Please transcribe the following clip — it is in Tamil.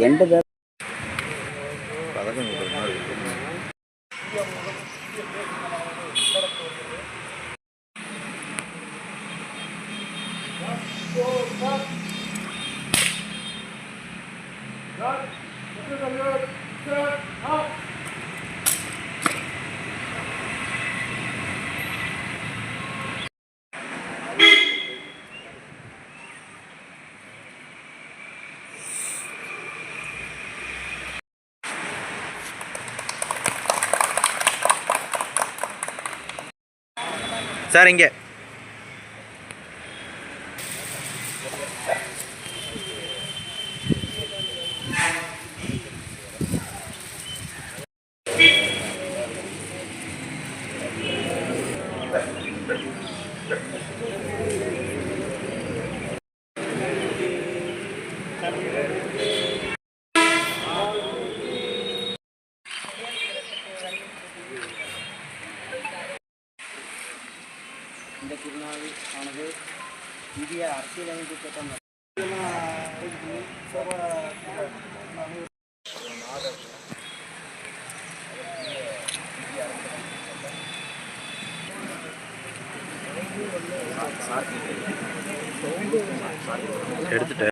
எந்த பேர் பதக்கம் Go. கொடுக்குற மாதிரி இருக்கு. சார் இங்கே இந்த திருநாள் ஆனது இந்திய அரசியலமைப்பு சட்டம் எடுத்துட்டேன்.